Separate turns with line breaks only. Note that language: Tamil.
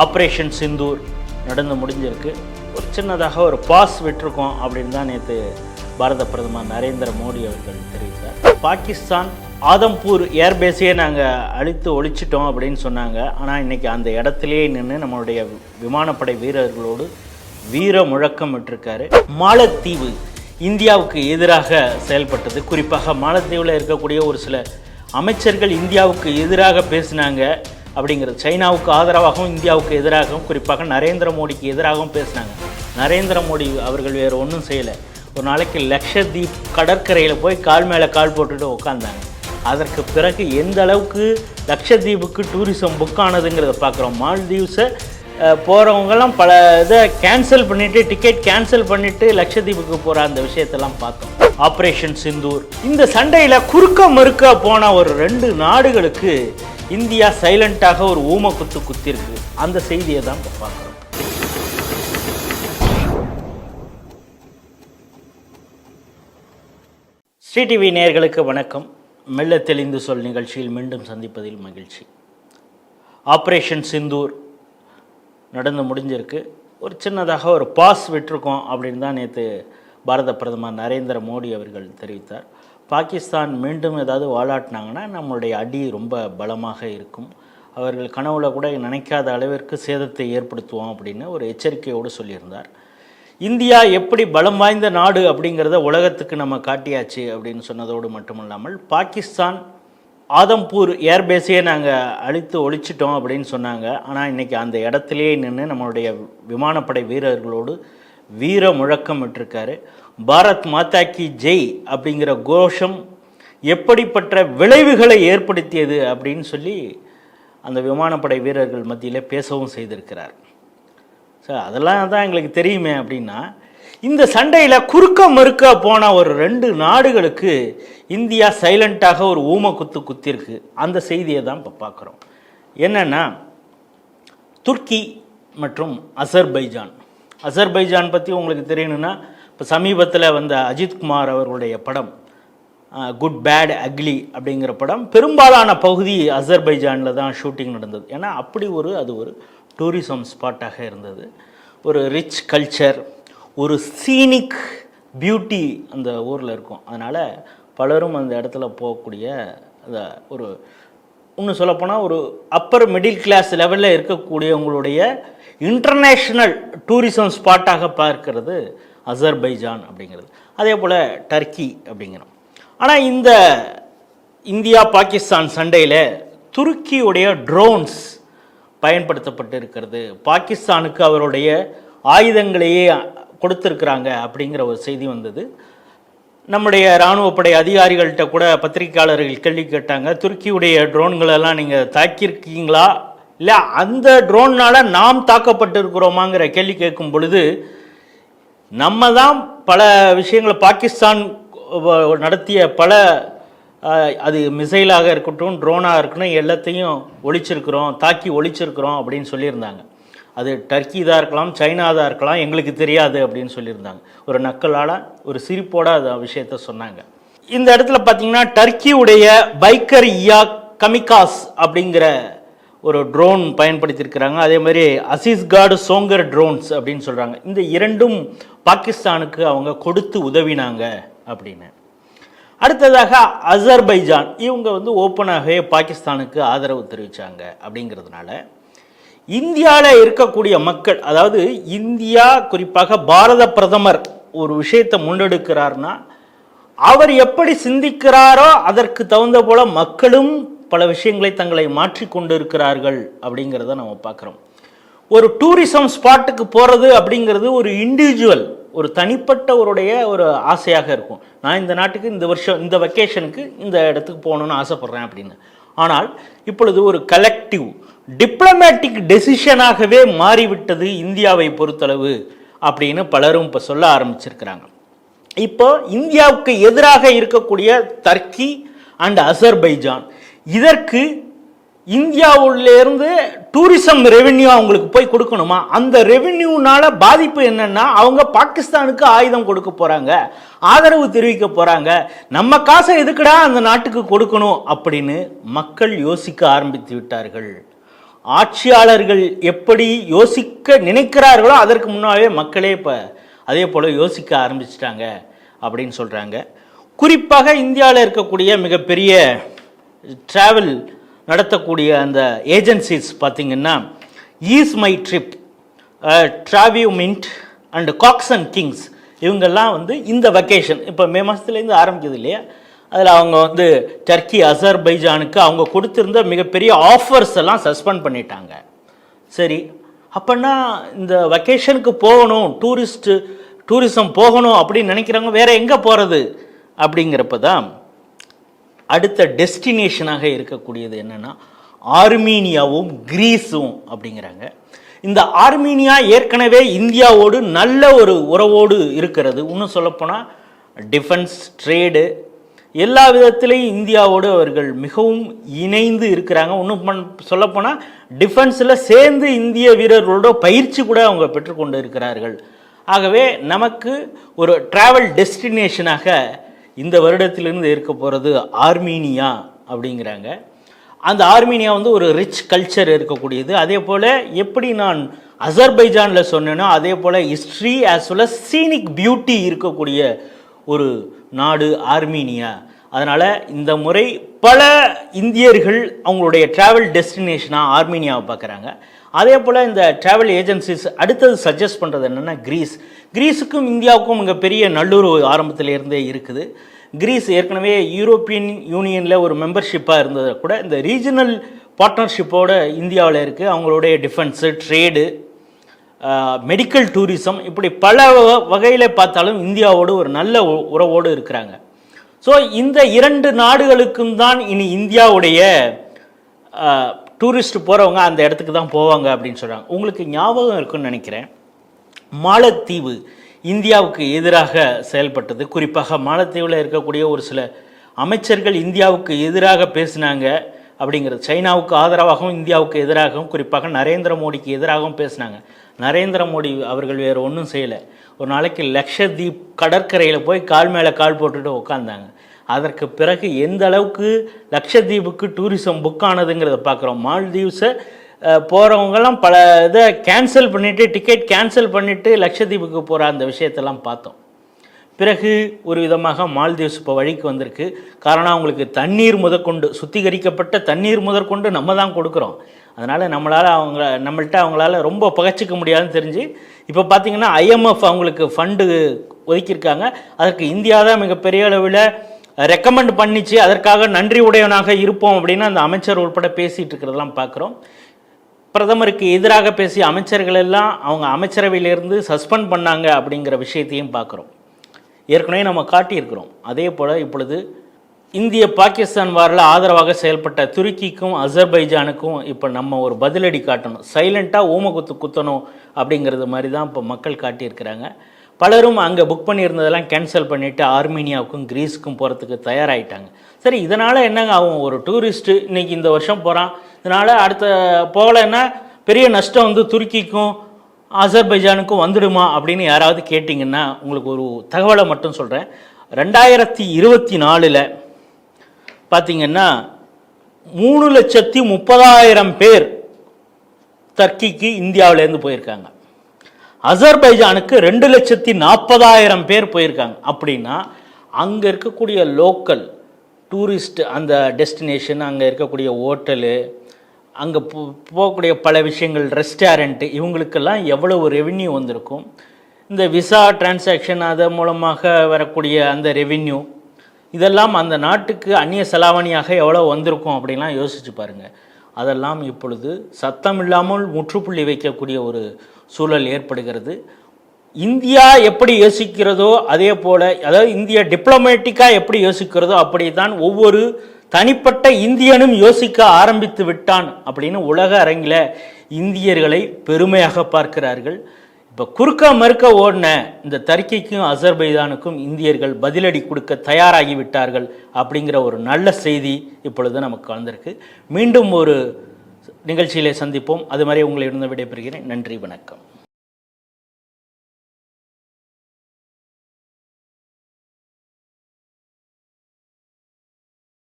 ஆப்ரேஷன் சிந்தூர் நடந்து முடிஞ்சிருக்கு. ஒரு சின்னதாக ஒரு பாஸ் விட்டிருக்கோம் அப்படின்னு தான் நேற்று பாரத பிரதமர் நரேந்திர மோடி அவர்கள் தெரிவித்தார். பாகிஸ்தான் ஆதம்பூர் ஏர்பேஸையே நாங்கள் அழித்து ஒழிச்சிட்டோம் அப்படின்னு சொன்னாங்க. ஆனால் இன்றைக்கி அந்த இடத்துலையே நின்று நம்மளுடைய விமானப்படை வீரர்களோடு வீர முழக்கம் விட்டிருக்காரு. மாலத்தீவு இந்தியாவுக்கு எதிராக செயல்பட்டது. குறிப்பாக மாலத்தீவில் இருக்கக்கூடிய ஒரு சில அமைச்சர்கள் இந்தியாவுக்கு எதிராக பேசினாங்க. அப்படிங்கிறது. சைனாவுக்கு ஆதரவாகவும் இந்தியாவுக்கு எதிராகவும் குறிப்பாக நரேந்திர மோடிக்கு எதிராகவும் பேசினாங்க. நரேந்திர மோடி அவர்கள் வேறு ஒன்றும் செய்யலை. ஒரு நாளைக்கு லக்ஷதீப் கடற்கரையில் போய் கால் மேலே கால் போட்டுட்டு உட்காந்தாங்க அதற்கு பிறகு எந்த அளவுக்கு லக்ஷதீபுக்கு டூரிசம் புக் ஆனதுங்கிறத பார்க்குறோம் மால்தீவ்ஸை போகிறவங்கெல்லாம் பல இதை கேன்சல் பண்ணிவிட்டு டிக்கெட் கேன்சல் பண்ணிவிட்டு லட்சத்தீபுக்கு போகிற அந்த விஷயத்தெல்லாம் பார்த்தோம். ஆப்ரேஷன் சிந்தூர். இந்த சண்டையில் குறுக்க மறுக்க போன ஒரு ரெண்டு நாடுகளுக்கு இந்தியா சைலண்ட்டாக ஒரு ஊம குத்து குத்திருக்கு. அந்த செய்தியை தான் இப்போ பார்க்குறோம். ஸ்ரீ டிவி வணக்கம். மெல்ல தெளிந்து சொல் நிகழ்ச்சியில் மீண்டும் சந்திப்பதில் மகிழ்ச்சி. ஆப்ரேஷன் சிந்தூர் நடந்து முடிஞ்சிருக்கு. ஒரு சின்னதாக ஒரு பாஸ் விட்டிருக்கோம் அப்படின்னு தான் நேற்று பாரத பிரதமர் நரேந்திர மோடி அவர்கள் தெரிவித்தார். பாகிஸ்தான் மீண்டும் ஏதாவது வாலாட்டினாங்கன்னா நம்மளுடைய அடி ரொம்ப பலமாக இருக்கும். அவர்கள் கனவுல கூட நினைக்காத அளவிற்கு சேதத்தை ஏற்படுத்துவோம் அப்படின்னு ஒரு எச்சரிக்கையோடு சொல்லியிருந்தார். இந்தியா எப்படி பலம் வாய்ந்த நாடு அப்படிங்கிறத உலகத்துக்கு நம்ம காட்டியாச்சு அப்படின்னு சொன்னதோடு மட்டுமில்லாமல் பாகிஸ்தான் ஆதம்பூர் ஏர்பேஸையே நாங்கள் அழித்து ஒழிச்சிட்டோம் அப்படின்னு சொன்னாங்க. ஆனால் இன்றைக்கி அந்த இடத்துலையே நின்று நம்மளுடைய விமானப்படை வீரர்களோடு வீர முழக்கம் விட்டிருக்காரு பாரத் மாதா கி ஜெய் அப்படிங்கிற கோஷம் எப்படிப்பட்ட விளைவுகளை ஏற்படுத்தியது அப்படின்னு சொல்லி அந்த விமானப்படை வீரர்கள் மத்தியில் பேசவும் செய்திருக்கிறார். சார் அதெல்லாம் தான் எங்களுக்கு தெரியுமே அப்படின்னா இந்த சண்டையில் குறுக்க மறுக்க போன ஒரு ரெண்டு நாடுகளுக்கு இந்தியா சைலண்ட்டாக ஒரு ஊம குத்து குத்திருக்கு. அந்த செய்தியை தான் இப்போ பார்க்குறோம். என்னென்னா துர்க்கி மற்றும் அசர்பைஜான். அசர்பைஜான் பற்றி உங்களுக்கு தெரியணும்னா இப்போ சமீபத்தில் வந்த அஜித்குமார் அவர்களுடைய படம் குட் பேட் அக்லி அப்படிங்கிற படம் பெரும்பாலான பகுதி அசர்பைஜானில் தான் ஷூட்டிங் நடந்தது. ஏன்னா அப்படி ஒரு அது ஒரு டூரிசம் ஸ்பாட்டாக இருந்தது. ஒரு ரிச் கல்ச்சர் ஒரு சீனிக் பியூட்டி அந்த ஊரில் இருக்கும். அதனால் பலரும் அந்த இடத்துல போகக்கூடிய அந்த ஒரு இன்னும் சொல்லப்போனால் ஒரு அப்பர் மிடில் கிளாஸ் லெவலில் இருக்கக்கூடியவங்களுடைய இன்டர்நேஷ்னல் டூரிசம் ஸ்பாட்டாக பார்க்கிறது அசர்பைஜான் அப்படிங்கிறது. அதே போல் டர்க்கி அப்படிங்கிறோம். ஆனால் இந்த இந்தியா பாகிஸ்தான் சண்டையில் துருக்கியுடைய ட்ரோன்ஸ் பயன்படுத்தப்பட்டு இருக்கிறது. பாகிஸ்தானுக்கு அவருடைய ஆயுதங்களையே கொடுத்துருக்குறாங்க அப்படிங்கிற ஒரு செய்தி வந்தது. நம்முடைய இராணுவப்படை அதிகாரிகள்கிட்ட கூட பத்திரிகையாளர்கள் கேள்வி கேட்டாங்க. துருக்கியுடைய ட்ரோன்களெல்லாம் நீங்கள் தாக்கியிருக்கீங்களா? இல்லை அந்த ட்ரோன்னால் நாம் தாக்கப்பட்டிருக்கிறோமாங்கிற கேள்வி கேட்கும் பொழுது நம்ம தான் பல விஷயங்களை பாகிஸ்தான் நடத்திய பல அது மிசைலாக இருக்கட்டும் ட்ரோனாக இருக்கட்டும் எல்லாத்தையும் ஒழிச்சிருக்கிறோம் தாக்கி ஒழிச்சிருக்கிறோம் அப்படின்னு சொல்லியிருந்தாங்க. அது டர்க்கி தான் இருக்கலாம் சைனா தான் இருக்கலாம் எங்களுக்கு தெரியாது அப்படின்னு சொல்லியிருந்தாங்க. ஒரு நக்கலால் ஒரு சிரிப்போட அந்த விஷயத்த சொன்னாங்க. இந்த இடத்துல பார்த்தீங்கன்னா டர்க்கியுடைய பைக்கர் இயா கமிகாஸ் அப்படிங்கிற ஒரு ட்ரோன் பயன்படுத்தியிருக்கிறாங்க. அதே மாதிரி அசிஸ்கார்டு சோங்கர் ட்ரோன்ஸ் அப்படின்னு சொல்கிறாங்க இந்த இரண்டும் பாகிஸ்தானுக்கு அவங்க கொடுத்து உதவினாங்க அப்படின்னு. அடுத்ததாக அசர்பைஜான். இவங்க வந்து ஓப்பனாகவே பாகிஸ்தானுக்கு ஆதரவு தெரிவித்தாங்க அப்படிங்கிறதுனால. இந்தியாவில் இருக்கக்கூடிய மக்கள் அதாவது இந்தியா குறிப்பாக பாரத பிரதமர் ஒரு விஷயத்தை முன்னெடுக்கிறார்னா அவர் எப்படி சிந்திக்கிறாரோ அதற்கு தகுந்த போல மக்களும் பல விஷயங்களை தங்களை மாற்றி கொண்டு இருக்கிறார்கள் அப்படிங்கிறத நம்ம பார்க்குறோம். ஒரு டூரிசம் ஸ்பாட்டுக்கு போகிறது அப்படிங்கிறது ஒரு இண்டிவிஜுவல் ஒரு தனிப்பட்டவருடைய ஒரு ஆசையாக இருக்கும். நான் இந்த நாட்டுக்கு இந்த வருஷம் இந்த வெக்கேஷனுக்கு இந்த இடத்துக்கு போகணுன்னு ஆசைப்பட்றேன் அப்படின்னு. ஆனால் இப்பொழுது ஒரு கலெக்டிவ் டிப்ளமேட்டிக் டெசிஷனாகவே மாறிவிட்டது இந்தியாவை பொறுத்தளவு அப்படின்னு பலரும் இப்போ சொல்ல ஆரம்பிச்சிருக்கிறாங்க. இப்போ இந்தியாவுக்கு எதிராக இருக்கக்கூடிய தர்க்கி அண்ட் அசர்பைஜான் இதற்கு இந்தியாவிலேருந்து டூரிசம் ரெவென்யூ அவங்களுக்கு போய் கொடுக்கணுமா? அந்த ரெவென்யூனால பாதிப்பு என்னன்னா அவங்க பாகிஸ்தானுக்கு ஆயுதம் கொடுக்க போறாங்க. ஆதரவு தெரிவிக்க போறாங்க. நம்ம காசை எதுக்குடா அந்த நாட்டுக்கு கொடுக்கணும் அப்படின்னு மக்கள் யோசிக்க ஆரம்பித்து விட்டார்கள். ஆட்சியாளர்கள் எப்படி யோசிக்க நினைக்கிறார்களோ அதற்கு முன்னாலே மக்களே இப்போ அதே போல் யோசிக்க ஆரம்பிச்சிட்டாங்க அப்படின்னு சொல்கிறாங்க குறிப்பாக இந்தியாவில் இருக்கக்கூடிய மிகப்பெரிய ட்ராவல் நடத்தக்கூடிய அந்த ஏஜென்சிஸ் பார்த்திங்கன்னா ease my trip ட்ராவியூ mint and Cox and Kings இவங்கெல்லாம் வந்து இந்த வெக்கேஷன் இப்போ மே மாதத்துலேருந்து ஆரம்பிக்குது இல்லையா? அதில் அவங்க வந்து டர்க்கி அசர்பைஜானுக்கு அவங்க கொடுத்துருந்த மிகப்பெரிய ஆஃபர்ஸ் எல்லாம் சஸ்பெண்ட் பண்ணிட்டாங்க. சரி அப்போன்னா இந்த வெக்கேஷனுக்கு போகணும் டூரிஸ்ட்டு டூரிசம் போகணும் அப்படின்னு நினைக்கிறவங்க வேறு எங்கே போகிறது அப்படிங்கிறப்ப தான் அடுத்த டெஸ்டினேஷனாக இருக்கக்கூடியது என்னென்னா ஆர்மீனியாவும் கிரீஸும் அப்படிங்கிறாங்க. இந்த ஆர்மீனியா ஏற்கனவே இந்தியாவோடு நல்ல ஒரு உறவோடு இருக்கிறது. இன்னும் சொல்லப்போனால் டிஃபென்ஸ் ட்ரேடு எல்லா விதத்திலையும் இந்தியாவோடு அவர்கள் மிகவும் இணைந்து இருக்கிறாங்க. இன்னும் பண் சொல்லப்போனால் டிஃபென்ஸில் சேர்ந்து இந்திய வீரர்களோட பயிற்சி கூட அவங்க பெற்றுக்கொண்டு இருக்கிறார்கள். ஆகவே நமக்கு ஒரு ட்ராவல் டெஸ்டினேஷனாக இந்த வருடத்திலிருந்து இருக்க போகிறது ஆர்மீனியா அப்படிங்கிறாங்க. அந்த ஆர்மீனியா வந்து ஒரு ரிச் கல்ச்சர் இருக்கக்கூடியது. அதே போல் எப்படி நான் அசர்பைஜானில் சொன்னேனோ அதே போல் history as well as scenic beauty இருக்கக்கூடிய ஒரு நாடு ஆர்மீனியா. அதனால் இந்த முறை பல இந்தியர்கள் அவங்களுடைய ட்ராவல் டெஸ்டினேஷனாக ஆர்மீனியாவை பார்க்குறாங்க. அதே போல் இந்த ட்ராவல் ஏஜென்சிஸ் அடுத்தது சஜஸ்ட் பண்ணுறது என்னென்னா கிரீஸ் கிரீஸுக்கும் இந்தியாவுக்கும் இங்கே பெரிய நல்லுறவு ஆரம்பத்தில் இருந்தே இருக்குது. கிரீஸ் ஏற்கனவே யூரோப்பியன் யூனியனில் ஒரு மெம்பர்ஷிப்பாக இருந்ததை கூட இந்த ரீஜனல் பார்ட்னர்ஷிப்போடு இந்தியாவில் இருக்குது அவங்களுடைய டிஃபென்ஸு ட்ரேடு மெடிக்கல் டூரிசம் இப்படி பல வகையில் பார்த்தாலும் இந்தியாவோடு ஒரு நல்ல உறவோடு இருக்கிறாங்க. ஸோ இந்த இரண்டு நாடுகளுக்கும் தான் இனி இந்தியாவுடைய டூரிஸ்ட் போகிறவங்க அந்த இடத்துக்கு தான் போவாங்க அப்படின்னு சொல்கிறாங்க உங்களுக்கு ஞாபகம் இருக்குன்னு நினைக்கிறேன். மாலத்தீவு இந்தியாவுக்கு எதிராக செயல்பட்டது. குறிப்பாக மாலத்தீவில் இருக்கக்கூடிய ஒரு சில அமைச்சர்கள் இந்தியாவுக்கு எதிராக பேசினாங்க அப்படிங்கிறது சைனாவுக்கு ஆதரவாகவும் இந்தியாவுக்கு எதிராகவும் குறிப்பாக நரேந்திர மோடிக்கு எதிராகவும் பேசினாங்க. நரேந்திர மோடி அவர்கள் வேறு ஒன்றும் செய்யலை. ஒரு நாளைக்கு லக்ஷதீப் கடற்கரையில் போய் கால் மேலே கால் போட்டுட்டு உட்காந்தாங்க அதற்கு பிறகு எந்த அளவுக்கு லக்ஷதீபுக்கு டூரிசம் புக் ஆனதுங்கிறத பார்க்குறோம். மால்தீவ்ஸை போகிறவங்கெல்லாம் பல இதை கேன்சல் பண்ணிவிட்டு டிக்கெட் கேன்சல் பண்ணிவிட்டு லக்ஷதீபுக்கு போகிற அந்த விஷயத்தெல்லாம் பார்த்தோம். பிறகு ஒரு விதமாக மால்தீவ்ஸ் இப்போ வழிக்கு வந்திருக்கு. காரணம் அவங்களுக்கு தண்ணீர் முதற்கொண்டு சுத்திகரிக்கப்பட்ட தண்ணீர் முதற்கொண்டு நம்ம தான் கொடுக்குறோம். அதனால் நம்மளால் அவங்க நம்மள்கிட்ட அவங்களால ரொம்ப பகச்சிக்க முடியாதுன்னு தெரிஞ்சு இப்போ பார்த்திங்கன்னா ஐஎம்எஃப் அவங்களுக்கு ஃபண்டு ஒதுக்கியிருக்காங்க. அதற்கு இந்தியா தான் மிகப்பெரிய அளவில் ரெக்கமெண்ட் பண்ணிச்சு அதற்காக நன்றி உடையவனாக இருப்போம் அப்படின்னு அந்த அமைச்சர் உட்பட பேசிகிட்டு இருக்கிறதெல்லாம் பார்க்குறோம். பிரதமருக்கு எதிராக பேசிய அமைச்சர்கள் எல்லாம் அவங்க அமைச்சரவையிலிருந்து சஸ்பெண்ட் பண்ணாங்க அப்படிங்கிற விஷயத்தையும் பார்க்குறோம். ஏற்கனவே நம்ம காட்டியிருக்கிறோம். அதே போல் இப்பொழுது இந்திய பாகிஸ்தான் வாரில் ஆதரவாக செயல்பட்ட துருக்கிக்கும் அசர்பைஜானுக்கும் இப்போ நம்ம ஒரு பதிலடி காட்டணும். சைலண்ட்டாக ஊமகுத்து குத்தணும் அப்படிங்கிறது மாதிரி தான் இப்போ மக்கள் காட்டியிருக்கிறாங்க. பலரும் அங்கே புக் பண்ணியிருந்ததெல்லாம் கேன்சல் பண்ணிவிட்டு ஆர்மீனியாவுக்கும் கிரீஸுக்கும் போகிறதுக்கு தயாராகிட்டாங்க சரி இதனால் என்னங்க ஆகும்? ஒரு டூரிஸ்ட்டு இன்னைக்கு இந்த வருஷம் போகிறான் இதனால் அடுத்த போகலைன்னா பெரிய நஷ்டம் வந்து துருக்கிக்கும் அசர்பைஜானுக்கும் வந்துடுமா அப்படின்னு யாராவது கேட்டிங்கன்னா உங்களுக்கு ஒரு தகவலை மட்டும் சொல்கிறேன் ரெண்டாயிரத்தி இருபத்தி நாலில் பார்த்தீங்கன்னா மூணு லட்சத்தி முப்பதாயிரம் பேர் டர்க்கிக்கு இந்தியாவிலேருந்து போயிருக்காங்க. அசர்பைஜானுக்கு ரெண்டு லட்சத்தி நாற்பதாயிரம் பேர் போயிருக்காங்க. அப்படின்னா அங்கே இருக்கக்கூடிய லோக்கல் டூரிஸ்ட் அந்த டெஸ்டினேஷன் அங்கே இருக்கக்கூடிய ஹோட்டலு அங்கே போ போகக்கூடிய பல விஷயங்கள் ரெஸ்டாரண்ட்டு இவங்களுக்கெல்லாம் எவ்வளவு ரெவின்யூ வந்திருக்கும்? இந்த விசா டிரான்சாக்ஷன் அதன் மூலமாக வரக்கூடிய அந்த ரெவின்யூ இதெல்லாம் அந்த நாட்டுக்கு அந்நிய செலாவணியாக எவ்வளோ வந்திருக்கும் அப்படின்லாம் யோசிச்சு பாருங்கள் அதெல்லாம் இப்பொழுது சத்தம் இல்லாமல் முற்றுப்புள்ளி வைக்கக்கூடிய ஒரு சூழல் ஏற்படுகிறது. இந்தியா எப்படி யோசிக்கிறதோ அதே போல் அதாவது இந்தியா டிப்ளமேட்டிக்காக எப்படி யோசிக்கிறதோ அப்படி தான் ஒவ்வொரு தனிப்பட்ட இந்தியனும் யோசிக்க ஆரம்பித்து விட்டான் அப்படின்னு உலக அரங்கில் இந்தியர்களை பெருமையாக பார்க்கிறார்கள். இப்போ குறுக்க மறுக்க ஓடின இந்த தர்க்கிக்கும் அசர்பைதானுக்கும் இந்தியர்கள் பதிலடி கொடுக்க தயாராகி விட்டார்கள் அப்படிங்கிற ஒரு நல்ல செய்தி இப்பொழுது நமக்கு வந்திருக்கு. மீண்டும் ஒரு நிகழ்ச்சியிலே சந்திப்போம். அது மாதிரி உங்களை இருந்து விடைபெறுகிறேன். நன்றி வணக்கம்.